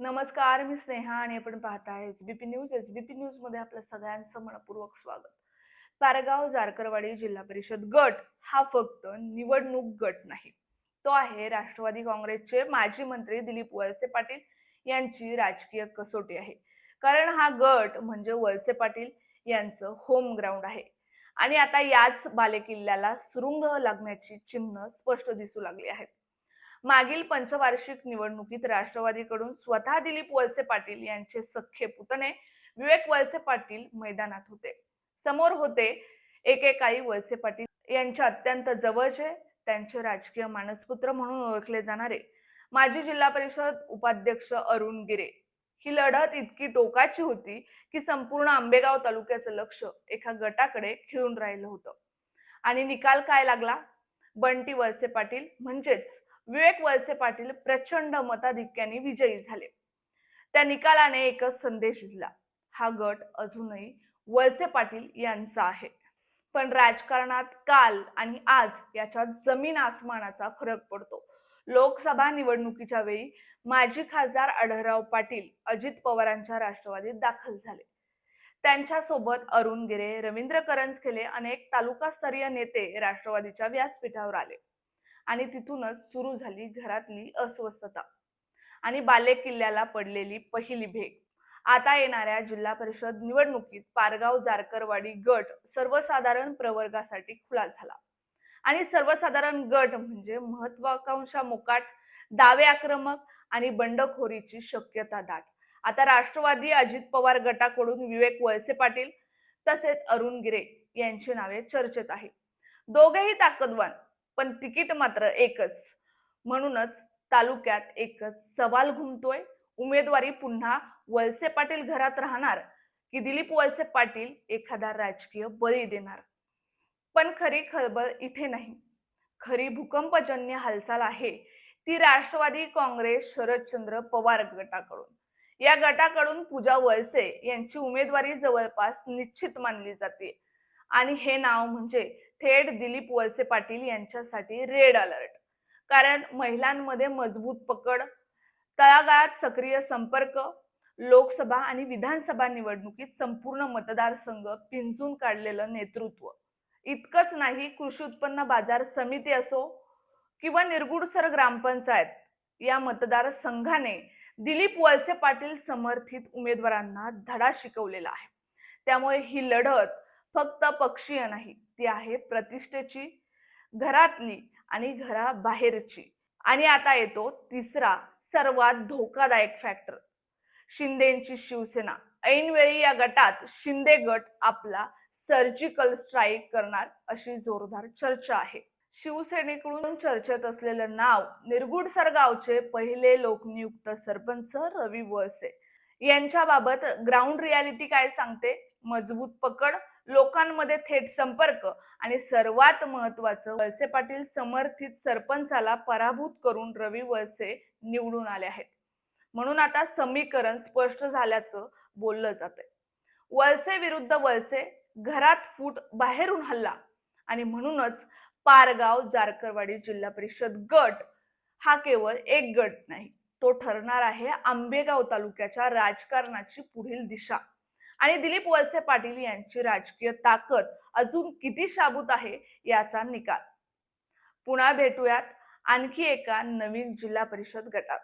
नमस्कार मी स्नेहा आणि आपण पाहताय P news S B P न्यूजमध्ये आपलं सगळ्यांचं मनपूर्वक स्वागत. पारगाव जारकरवाडी जिल्हा परिषद गट हा फक्त निवडणूक गट नाही. तो आहे राष्ट्रवादी काँग्रेसचे माजी मंत्री दिलीप वळसे पाटील यांची राजकीय कसोटी आहे. कारण हा गट म्हणजे वळसे पाटील यांचं होम ग्राउंड आहे. आणि आता याच बालेकिल्ल्याला सुरुंग लागण्याची चिन्ह स्पष्ट दिसू लागली आहेत. मागील पंचवार्षिक निवडणुकीत राष्ट्रवादीकडून स्वतः दिलीप वळसे पाटील यांचे सख्खे पुतणे विवेक वळसे पाटील मैदानात होते. समोर होते एकेकाळी वळसे पाटील यांच्या अत्यंत जवळचे त्यांचे राजकीय मानसपुत्र म्हणून ओळखले जाणारे. माजी जिल्हा परिषद उपाध्यक्ष अरुण गिरे. ही लढत इतकी टोकाची होती की संपूर्ण आंबेगाव तालुक्याचं लक्ष एका गटाकडे खिळून राहिलं होतं. आणि निकाल काय लागला? बंटी वळसे पाटील म्हणजेच विवेक वळसे पाटील प्रचंड मताधिक्याने विजयी झाले. त्या निकालाने एकच संदेश दिला हा गट अजूनही वळसे पाटील यांचा आहे. पण राजकारणात काल आणि आज याच्यात जमीन आसमानाचा फरक पडतो. लोकसभा निवडणुकीच्या वेळी माजी खासदार आढळराव पाटील अजित पवारांच्या राष्ट्रवादीत दाखल झाले. त्यांच्यासोबत अरुण गिरे रवींद्र करंजखेले अनेक तालुकास्तरीय नेते राष्ट्रवादीच्या व्यासपीठावर आले. आणि तिथूनच सुरू झाली घरातली अस्वस्थता. आणि बालेकिल्ल्याला पडलेली पहिली भेट. आता येणाऱ्या जिल्हा परिषद निवडणुकीत पारगाव जारकरवाडी गट सर्वसाधारण प्रवर्गासाठी खुला झाला. आणि सर्वसाधारण गट म्हणजे महत्वाकांक्षा मोकाट दावे आक्रमक आणि बंडखोरीची शक्यता दाट. आता राष्ट्रवादी अजित पवार गटाकडून विवेक वळसे पाटील तसेच अरुण गिरे यांची नावे चर्चेत आहे दोघेही ताकदवान पण तिकीट मात्र एकच. म्हणूनच तालुक्यात एकच सवाल घुमतोय. उमेदवारी पुन्हा वळसे पाटील घरात राहणार की दिलीप वळसे पाटील एखादा राजकीय बळी देणार? पण खरी खळबळ इथे नाही. खरी भूकंपजन्य हालचाल आहे ती राष्ट्रवादी काँग्रेस शरदचंद्र पवार गटाकडून. या गटाकडून पूजा वळसे यांची उमेदवारी जवळपास निश्चित मानली जाते. आणि हे नाव म्हणजे थेट दिलीप वळसे पाटील यांच्यासाठी रेड अलर्ट. कारण महिलांमध्ये मजबूत पकड तळागाळात सक्रिय संपर्क लोकसभा आणि विधानसभा निवडणुकीत संपूर्ण मतदारसंघ पिंजून काढलेलं नेतृत्व. इतकंच नाही कृषी उत्पन्न बाजार समिती असो किंवा निरगुडसर ग्रामपंचायत या मतदारसंघाने दिलीप वळसे पाटील समर्थित उमेदवारांना धडा शिकवलेला आहे. त्यामुळे ही लढत फक्त पक्षीय नाही ती आहे प्रतिष्ठेची घरातली आणि घराबाहेरची. आणि आता येतो तिसरा सर्वात धोकादायक फॅक्टर शिंदेची शिवसेना. ऐनवेळी या गटात शिंदे गट आपला सर्जिकल स्ट्राईक करणार अशी जोरदार चर्चा आहे. शिवसेनेकडून चर्चेत असलेलं नाव निर्गुड सरगावचे पहिले लोकनियुक्त सरपंच रवी वळसे. यांच्याबाबत ग्राउंड रियालिटी काय सांगते? मजबूत पकड लोकांमध्ये थेट संपर्क आणि सर्वात महत्वाचं वळसे पाटील समर्थित सरपंचाला पराभूत करून रवी वळसे निवडून आले आहेत. म्हणून आता समीकरण स्पष्ट झाल्याचं बोललं जातंय. वळसे विरुद्ध वळसे घरात फूट बाहेरून हल्ला आणि म्हणूनच पारगाव जारकरवाडी जिल्हा परिषद गट हा केवळ एक गट नाही तो ठरणार आहे आंबेगाव तालुक्याच्या राजकारणाची पुढील दिशा. आणि दिलीप वळसे पाटील यांची राजकीय ताकद अजून किती शाबूत आहे याचा निकाल. पुन्हा भेटूयात आणखी एका नवीन जिल्हा परिषद गटात.